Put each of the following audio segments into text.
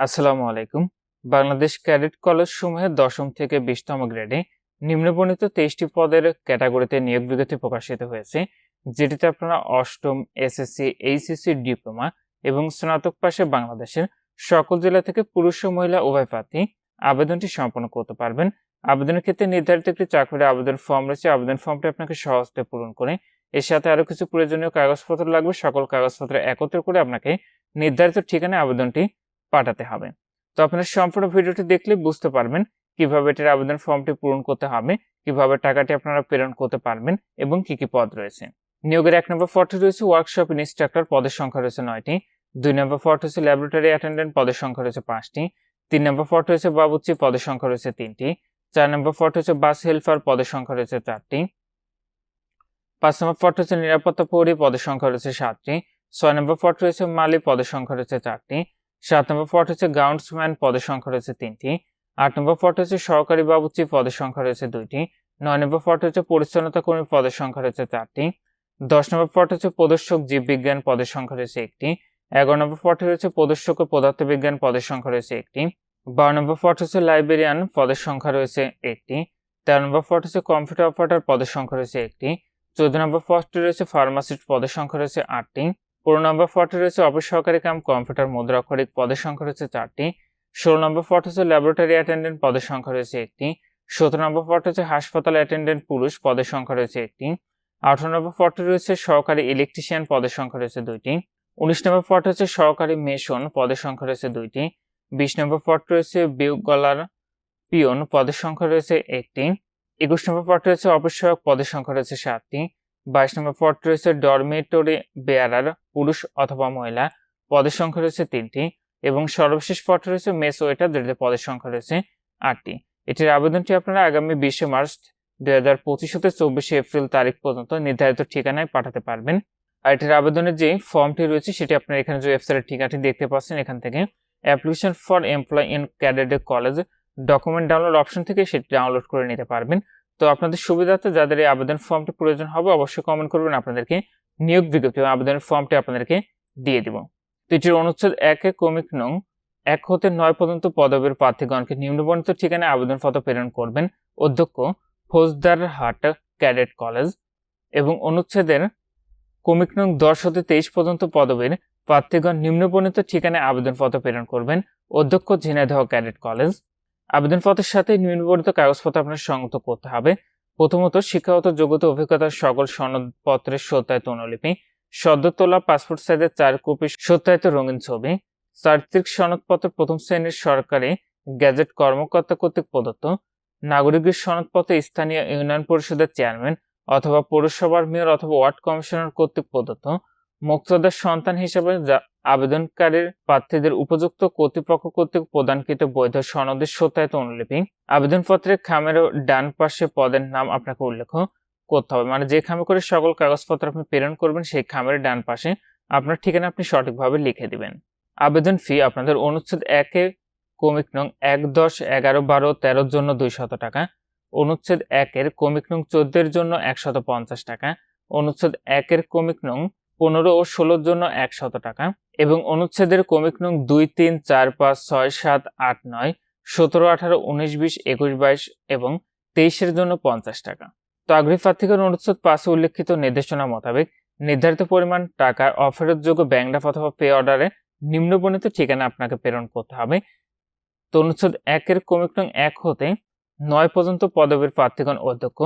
আসসালামু আলাইকুম। Bangladesh cadet college সমূহের দশম থেকে বিশতম গ্রেডে নিম্নবর্ণিত তেইশটি পদের ক্যাটাগরিতে নিয়োগ বিজ্ঞপ্তি প্রকাশিত হয়েছে, যেটিতে আপনারা অষ্টম, এসএসসি, এইচএসসি, ডিপ্লোমা এবং স্নাতক পাশে বাংলাদেশের সকল জেলা থেকে পুরুষ ও মহিলা উভয় প্রার্থী আবেদনটি সম্পন্ন করতে পারবেন। আবেদনের ক্ষেত্রে নির্ধারিত একটি চাকরির আবেদন ফর্ম রয়েছে। আবেদন ফর্মটি আপনাকে সহজতে পূরণ করে এর সাথে আরও কিছু প্রয়োজনীয় কাগজপত্র লাগবে। সকল কাগজপত্র একত্র করে আপনাকে নির্ধারিত ঠিকানায় আবেদনটি পাঠাতে হবে। তো আপনারা সম্পূর্ণ ভিডিওটি দেখলে বুঝতে পারবেন কীভাবে এটির আবেদন ফর্মটি পূরণ করতে হবে, কীভাবে টাকাটি আপনারা প্রেরণ করতে পারবেন এবং কি কি পদ রয়েছে। নিয়োগের এক নম্বর পদটি রয়েছে ওয়ার্কশপ ইনস্ট্রাক্টর পদের সংখ্যা রয়েছে নয়টি। দুই নম্বর পদ হচ্ছে ল্যাবরেটরি অ্যাটেন্ডেন্ট পদের সংখ্যা রয়েছে পাঁচটি। তিন নম্বর পদ রয়েছে বাবুচি পদের সংখ্যা রয়েছে তিনটি। চার নম্বর পদ হচ্ছে বাস হেল্পার পদের সংখ্যা রয়েছে চারটি। পাঁচ নম্বর পদ হচ্ছে নিরাপত্তা প্রহরী পদের সংখ্যা রয়েছে সাতটি। ছয় নম্বর পদ রয়েছে মালি পদের সংখ্যা রয়েছে চারটি। সাত নম্বর পট হচ্ছে গ্রাউন্ডসম্যান পদের সংখ্যা রয়েছে তিনটি। আট নম্বর পদ হচ্ছে সহকারী বাবুচি পদের সংখ্যা রয়েছে দুইটি। নয় নম্বর পদ হচ্ছে পরিচ্ছন্নতা কর্মী পদের সংখ্যা রয়েছে চারটি। দশ নম্বর পট হচ্ছে প্রদর্শক জীববিজ্ঞান পদের সংখ্যা রয়েছে একটি। এগারো নম্বর পদ রয়েছে প্রদর্শক ও পদার্থবিজ্ঞান পদের সংখ্যা রয়েছে একটি। বারো নম্বর পদ হচ্ছে লাইব্রেরিয়ান পদের সংখ্যা রয়েছে একটি। তেরো নম্বর পদ হচ্ছে কম্পিউটার অপারেটর পদের সংখ্যা রয়েছে একটি। চোদ্দ নম্বর পদটি রয়েছে ফার্মাসিস্ট পদের সংখ্যা রয়েছে আটটি। পনেরো নম্বর পদে রয়েছে অফিস সহকারী কাম কম্পিউটার মুদ্রাক্ষরিক পদের সংখ্যা রয়েছে চারটি। ষোলো নম্বর পদ হচ্ছে ল্যাবরেটরি অ্যাটেন্ডেন্ট পদের সংখ্যা রয়েছে একটি। সতেরো নম্বর পদ হচ্ছে হাসপাতাল অ্যাটেন্ডেন্ট পুরুষ, পদের সংখ্যা রয়েছে একটি। আঠারো নম্বর পদটি রয়েছে সহকারী ইলেকট্রিশিয়ান পদের সংখ্যা রয়েছে দুইটি। উনিশ নম্বর পদ হচ্ছে সহকারী মেশন পদের সংখ্যা রয়েছে দুইটি। বিশ নম্বর পদ রয়েছে বিউগলার পিয়ন, পদের সংখ্যা রয়েছে একটি। একুশ নম্বর পদ রয়েছে অফিস সহায়ক, পদের সংখ্যা রয়েছে সাতটি। বাইশ নম্বর পদ রয়েছে ডরমেটরি বেয়ারার পুরুষ অথবা মহিলা। পদের সংখ্যা রয়েছে তিনটি এবং সর্বশেষ পদ রয়েছে মেস ওয়েটার যেটিতে পদের সংখ্যা রয়েছে আটটি। এটির আবেদনটি আপনারা আগামী বিশে মার্চ দুই হাজার পঁচিশ হতে চব্বিশে এপ্রিল তারিখ পর্যন্ত নির্ধারিত ঠিকানায় পাঠাতে পারবেন। আর এটির আবেদনের যে ফর্মটি রয়েছে, সেটি আপনারা এখানে যে ওয়েবসাইটের ঠিকানাটি দেখতে পাচ্ছেন, এখান থেকে application for employ in cadet college document download option থেকে সেটি ডাউনলোড করে নিতে পারবেন। তো আপনাদের সুবিধার্থে যাদের এই আবেদন ফর্মটি প্রয়োজন হবে, অবশ্যই কমেন্ট করবেন, আপনাদেরকে নিয়োগ বিজ্ঞপ্তি এবং আবেদনের ফর্মটি আপনাদেরকে দিয়ে দিব। তো এটির অনুচ্ছেদ একে কমিক নং, এক হতে নয় পর্যন্ত পদবীর প্রার্থীগণকে নিম্নবর্ণিত ঠিকানায় আবেদনপত্র প্রেরণ করবেন অধ্যক্ষ ফৌজদার হাট ক্যাডেট কলেজ এবং অনুচ্ছেদের কমিক নং দশ হতে তেইশ পর্যন্ত পদবীর প্রার্থীগণ নিম্নবর্ণিত ঠিকানায় আবেদনপত্র প্রেরণ করবেন অধ্যক্ষ ঝিনাইদহ ক্যাডেট কলেজ। আবেদনপত্রের সাথে নিম্নবর্ণিত কাগজপত্র আপনার সংযুক্ত করতে হবে। প্রথমত, শিক্ষাগত যোগ্যতা অভিজ্ঞতার সকল সনদপত্রের সত্যায়িত অনুলিপি সদ্য তোলা পাসপোর্ট সাইজের চার কপি সত্যায়িত রঙিন ছবি চারিত্রিক সনদপত্র প্রথম শ্রেণির সরকারি গ্যাজেট কর্মকর্তা কর্তৃক প্রদত্ত, নাগরিকের সনদপত্রে স্থানীয় ইউনিয়ন পরিষদের চেয়ারম্যান অথবা পৌরসভার মেয়র অথবা ওয়ার্ড কমিশনার কর্তৃক প্রদত্ত মুক্তদার সন্তান হিসেবে আবেদনকারীর প্রার্থীদের উপযুক্ত কর্তৃপক্ষ কর্তৃক প্রদানকৃত বৈধ সনদের সত্যায়িত অনুলিপি, আবেদনপত্রের খামের ডান পাশে পদের নাম আপনাকে উল্লেখ করতে হবে। মানে যে খামে করে সকল কাগজপত্র আপনি প্রেরণ করবেন, সেই খামের ডান পাশে আপনার ঠিকানা আপনি সঠিকভাবে লিখে দিবেন। আবেদন ফি আপনাদের অনুচ্ছেদ একে কমিক নং এক দশ এগারো বারো তেরোর জন্য দুইশত টাকা, অনুচ্ছেদ একের কমিক নং চোদ্দের জন্য একশত পঞ্চাশ টাকা, অনুচ্ছেদ একের কমিক নং পনেরো ও ষোলোর জন্য একশত টাকা এবং অনুচ্ছেদের কমিক নং দুই, তিন, চার, পাঁচ, ছয়, সাত, আট, নয়, সতেরো, আঠারো, উনিশ, বিশ, একুশ, বাইশ এবং তেইশের জন্য পঞ্চাশ টাকা। তো আগ্রহী প্রার্থীগণ অনুচ্ছেদ পাশে উল্লেখিত নির্দেশনা মোতাবেক নির্ধারিত পরিমাণ টাকা অফেরতযোগ্য ব্যাংক ড্রাফট অথবা পে অর্ডারে নিম্নবর্ণিত ঠিকানা আপনাকে প্রেরণ করতে হবে। তো অনুচ্ছেদ একের কমিক নং এক হতে নয় পর্যন্ত পদবীর প্রার্থীগণ অধ্যক্ষ,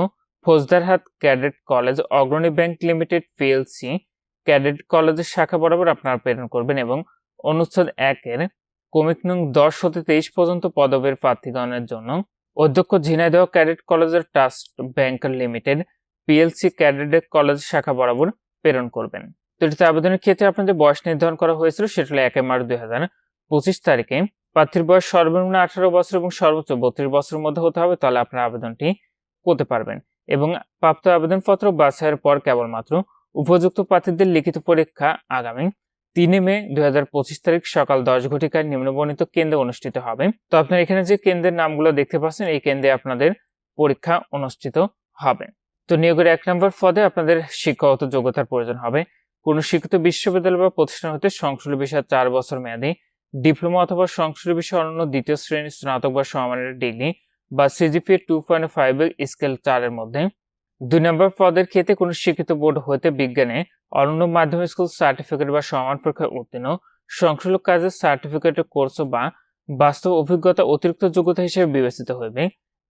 Faujdarhat cadet college Agrani bank limited PLC cadet কলেজের শাখা বরাবর আপনারা প্রেরণ করবেন এবং অনুচ্ছেদ একের কমিক নং দশ হতে তেইশ পর্যন্ত পদবীর প্রার্থীগণের জন্য অধ্যক্ষ ঝিনাইদহ ক্যাডেট কলেজের trust bank limited PLC cadet college শাখা বরাবর প্রেরণ করবেন। তো এটিতে আবেদনের ক্ষেত্রে আপনাদের বয়স নির্ধারণ করা হয়েছিল, সেটা হলো একে মার্চ দুই হাজার পঁচিশ তারিখে। প্রার্থীর বয়স সর্বনিম্ন আঠারো বছর এবং সর্বোচ্চ বত্রিশ বছরের মধ্যে হতে হবে, তাহলে আপনার আবেদনটি করতে পারবেন। এবং প্রাপ্ত আবেদনপত্র বাছাইয়ের পর কেবলমাত্র উপযুক্ত প্রার্থীদের লিখিত পরীক্ষা আগামী তিনে মে দুই তারিখ সকাল দশ ঘটিকায় নিম্নবর্ণিত কেন্দ্রে অনুষ্ঠিত হবে। তো আপনার এখানে যে কেন্দ্রের নামগুলো দেখতে পাচ্ছেন, এই কেন্দ্রে আপনাদের পরীক্ষা অনুষ্ঠিত হবে। তো নিয়োগের এক নম্বর পদে আপনাদের শিক্ষাগত যোগ্যতার প্রয়োজন হবে। কোন শিক্ষিত বিশ্ববিদ্যালয় বা প্রতিষ্ঠান হতে সংশ্লিষ্ট বিষয়ে চার বছর মেয়াদী, ডিপ্লোমা অথবা সংশ্লিষ্ট বিষয়ে অনন্য দ্বিতীয় শ্রেণি স্নাতক বা সমমানের ডিগ্রি বা CGPA two point five scale চারের মধ্যে দুই নম্বর পদের ক্ষেত্রে কোনো শিক্ষিত বোর্ড হতে বিজ্ঞানে অনন্য মাধ্যমিক স্কুল সার্টিফিকেট বা সমান পরীক্ষায় উত্তীর্ণ সংশ্লিষ্ট কাজের সার্টিফিকেটের কোর্স বা বাস্তব অভিজ্ঞতা অতিরিক্ত যোগ্যতা হিসেবে বিবেচিত হইবে।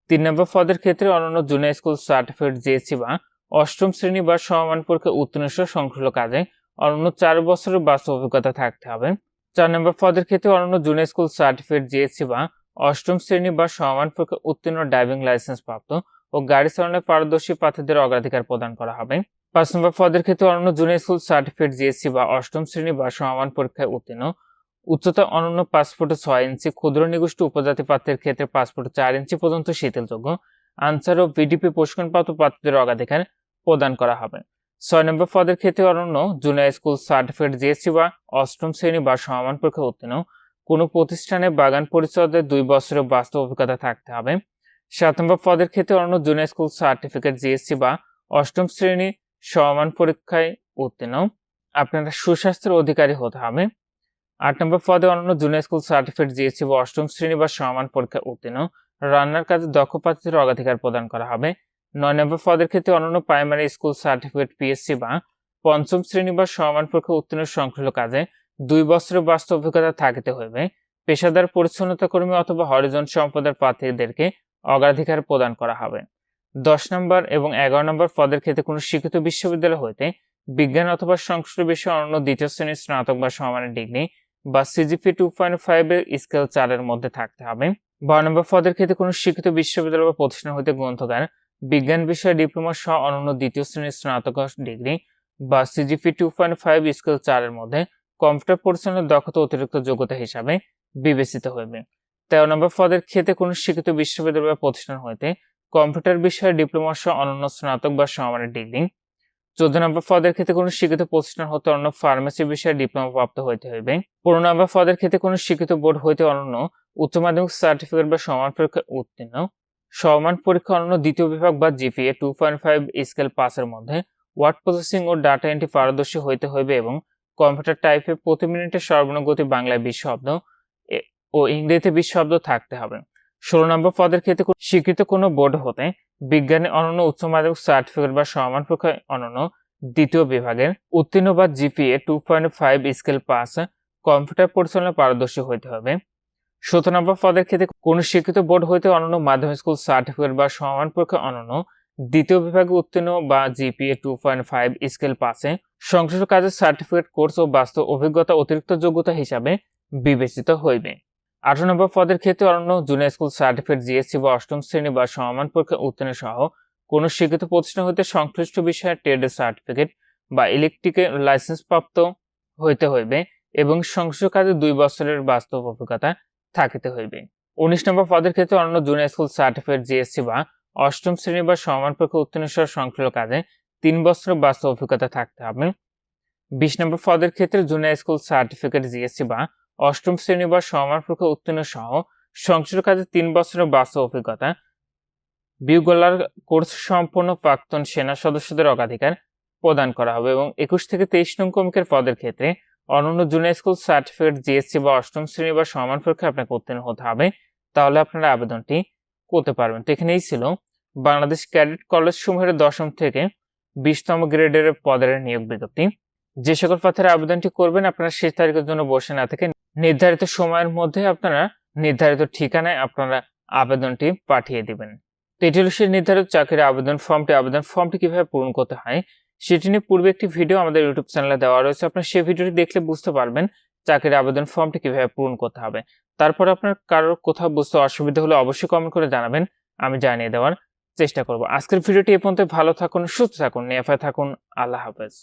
তিন নম্বর পদের ক্ষেত্রে অনন্য জুনিয়র স্কুল সার্টিফিকেট জিএসসি বা অষ্টম শ্রেণি বা সমান পরীক্ষায় উত্তীর্ণ সংশ্লিষ্ট কাজে অনন্য চার বছরের বাস্তব অভিজ্ঞতা থাকতে হবে। চার নম্বর পদের ক্ষেত্রে অনন্য জুনিয়র স্কুল সার্টিফিকেট জিএসসি বা অষ্টম শ্রেণি বা সমান পরীক্ষা উত্তীর্ণ ড্রাইভিং লাইসেন্স প্রাপ্ত ও গাড়ি চালানোর পারদর্শী প্রার্থীদের অগ্রাধিকার প্রদান করা হবে। পাঁচ নম্বর পদের ক্ষেত্রে অনন্য জুনিয়র স্কুল সার্টিফিকেট জিএসসি বা অষ্টম শ্রেণি বা সমান পরীক্ষায় উত্তীর্ণ। উচ্চতা অনন্য পাসপোর্টে ছয় ইঞ্চি, ক্ষুদ্র নিগোষ্ঠী উপজাতি প্রার্থীর ক্ষেত্রে পাসপোর্টে চার ইঞ্চি পর্যন্ত শীতলযোগ্য। আনসার ও ভিডিপি প্রশিক্ষণপ্রাপ্ত প্রার্থীদের অগ্রাধিকার প্রদান করা হবে। ছয় নম্বর পদের ক্ষেত্রে অনন্য জুনিয়র স্কুল সার্টিফিকেট জিএসসি বা অষ্টম শ্রেণি বা সমান পরীক্ষা উত্তীর্ণ। কোনো প্রতিষ্ঠানে বাগান পরিচর্যায় দুই বছরের বাস্তব অভিজ্ঞতা থাকতে হবে। সাত নম্বর পদের ক্ষেত্রে অন্য জুনিয়র স্কুল সার্টিফিকেট, জিএসসি বা অষ্টম শ্রেণি সমান পরীক্ষায় উত্তীর্ণ। আপনারা সুস্বাস্থ্যের অধিকারী হতে হবে। আট নম্বর পদে অন্য জুনিয়র স্কুল সার্টিফিকেট, জিএসসি বা অষ্টম শ্রেণি বা সমান পরীক্ষায় উত্তীর্ণ। রান্নার কাজে দক্ষ প্রার্থীদের অগ্রাধিকার প্রদান করা হবে। নয় নম্বর পদের ক্ষেত্রে অন্যান্য প্রাইমারি স্কুল সার্টিফিকেট, পিএসসি বা পঞ্চম শ্রেণি বা সমান পরীক্ষা উত্তীর্ণ সংশ্লিষ্ট কাজে দুই বছরের বাস্তব অভিজ্ঞতা থাকিতে হইবে। পেশাদার পরিচ্ছন্নতা কর্মী অথবা হরিজন সম্পদের প্রার্থীদেরকে অগ্রাধিকার প্রদান করা হবে। দশ নম্বর এবং এগারো নম্বর পদের ক্ষেত্রে কোনো শিক্ষিত বিশ্ববিদ্যালয় হইতে বিজ্ঞান অথবা সংস্কৃত বিষয়ে অন্য দ্বিতীয় শ্রেণির স্নাতক বা সমানের ডিগ্রি বা সিজিপি টু পয়েন্ট ফাইভ এর স্কেল চারের মধ্যে থাকতে হবে। বারো নম্বর পদের ক্ষেত্রে কোনো শিক্ষিত বিশ্ববিদ্যালয় বা প্রতিষ্ঠান হইতে গ্রন্থকার বিজ্ঞান বিষয়ে ডিপ্লোমা সহ অনন্য দ্বিতীয় শ্রেণির স্নাতক ডিগ্রি বা CGPA two point five scale চারের মধ্যে কম্পিউটার পরিচালনার দক্ষতা অতিরিক্ত যোগ্যতা হিসাবে বিবেচিত হইবে। তেরো নম্বর পদের ক্ষেত্রে কোনো শিক্ষিত বিশ্ববিদ্যালয় বা প্রতিষ্ঠান হইতে কম্পিউটার বিষয়ে ডিপ্লোমা সহ অনন্য স্নাতক বা সমানের ডিগ্রি। চোদ্দ নম্বর পদের ক্ষেত্রে কোনো শিক্ষিত প্রতিষ্ঠান হতে অন্য ফার্মেসি বিষয়ে ডিপ্লোমা প্রাপ্ত হইতে হইবে। পনেরো নম্বর পদের ক্ষেত্রে কোনো শিক্ষিত বোর্ড হইতে অনন্য উচ্চ মাধ্যমিক সার্টিফিকেট বা সমান পরীক্ষায় উত্তীর্ণ। সমান পরীক্ষা অনন্য দ্বিতীয় বিভাগ বা GPA two point five scale পাসের মধ্যে ওয়ার্ড প্রসেসিং ও ডাটা এন্ট্রি পারদর্শী হইতে হইবে এবং কম্পিউটার টাইপে প্রতি মিনিটে সর্বনিম্ন গতি বাংলায় বিশ শব্দ ও ইংরেজিতে বিশ শব্দ থাকতে হবে। ষোলো নম্বর পদের ক্ষেত্রে স্বীকৃত কোনো বোর্ড হতে বিজ্ঞানে অনন্য উচ্চ মাধ্যমিক সার্টিফিকেট বা সমান পরীক্ষায় অনন্য দ্বিতীয় বিভাগের উত্তীর্ণ বা GPA two point five scale pass computer পরিচালনা পারদর্শী হইতে হবে। সতেরো নম্বর পদের ক্ষেত্রে কোন শিক্ষিত বোর্ড হইতে অনন্য মাধ্যমিক স্কুল সার্টিফিকেট বা সমান পরীক্ষা অনন্য দ্বিতীয় বিভাগে উত্তীর্ণ বা GPA two point five scale পাসে সংশ্লিষ্ট কাজের সার্টিফিকেট কোর্স ও বাস্তব অভিজ্ঞতা অতিরিক্ত যোগ্যতা হিসাবে বিবেচিত হইবে। আঠারো নম্বর পদের ক্ষেত্রে অন্য জুনিয়র স্কুল সার্টিফিকেট জিএসসি বা অষ্টম শ্রেণি বা সমান পরীক্ষা উত্তীর্ণ সহ কোন শিক্ষিত প্রতিষ্ঠান হইতে সংশ্লিষ্ট বিষয়ে ট্রেডের সার্টিফিকেট বা ইলেকট্রিকের লাইসেন্স প্রাপ্ত হইতে হইবে এবং সংশ্লিষ্ট কাজে দুই বছরের বাস্তব অভিজ্ঞতা থাকিতে হইবে। উনিশ নম্বর পদের ক্ষেত্রে অন্য জুনিয়র স্কুল সার্টিফিকেট জিএসসি বা অষ্টম শ্রেণি বা সমান পরীক্ষা উত্তীর্ণ সহ সংশ্লিষ্ট কাজে তিন বছরের বাস্তব অভিজ্ঞতা থাকতে হবে। বিশ নম্বর পদের ক্ষেত্রে জুনিয়র স্কুল সার্টিফিকেট জিএসসি বা অষ্টম শ্রেণি বা সমান পরীক্ষা উত্তীর্ণ সহ সংশ্লিষ্ট কাজে তিন বছরের বাস্তব অভিজ্ঞতা বিউগলার কোর্স সম্পন্ন প্রাক্তন সেনা সদস্যদের অগ্রাধিকার প্রদান করা হবে এবং একুশ থেকে তেইশ নং কমিকের পদের ক্ষেত্রে অনন্য জুনিয়র স্কুল সার্টিফিকেট জিএসসি বা অষ্টম শ্রেণি বা সমান পরীক্ষা আপনাকে উত্তীর্ণ হতে হবে। তাহলে আপনারা আবেদনটি করতে পারবেন। তো এখানেই ছিল বাংলাদেশ ক্যাডেট কলেজ সমূহের দশম থেকে বিশতম গ্রেডের পদের নিয়োগ বিজ্ঞপ্তি। যে সকল পথের আবেদনটি করবেন, আপনারা শেষ তারিখের জন্য বসে না থেকে নির্ধারিত সময়ের মধ্যে আপনারা নির্ধারিত ঠিকানায় আপনারা আবেদনটি পাঠিয়ে দিবেন। তো এটি হল সেই নির্ধারিত চাকরির আবেদন ফর্মটি। আবেদন ফর্মটি কীভাবে পূরণ করতে হয় সেটি নিয়ে পূর্বে একটি ভিডিও আমাদের ইউটিউব চ্যানেলে দেওয়া রয়েছে। আপনার সেই ভিডিওটি দেখলে বুঝতে পারবেন চাকরির আবেদন ফর্মটি কীভাবে পূরণ করতে হবে। তারপর আপনার কারোর কোথাও বুঝতে অসুবিধা হলে অবশ্যই কমেন্ট করে জানাবেন, আমি জানিয়ে দেওয়ার চেষ্টা করব। আজকের ভিডিওটি এ পর্যন্ত ভালো থাকুন, সুস্থ থাকুন নেফায় থাকুন। আল্লাহ হাফেজ।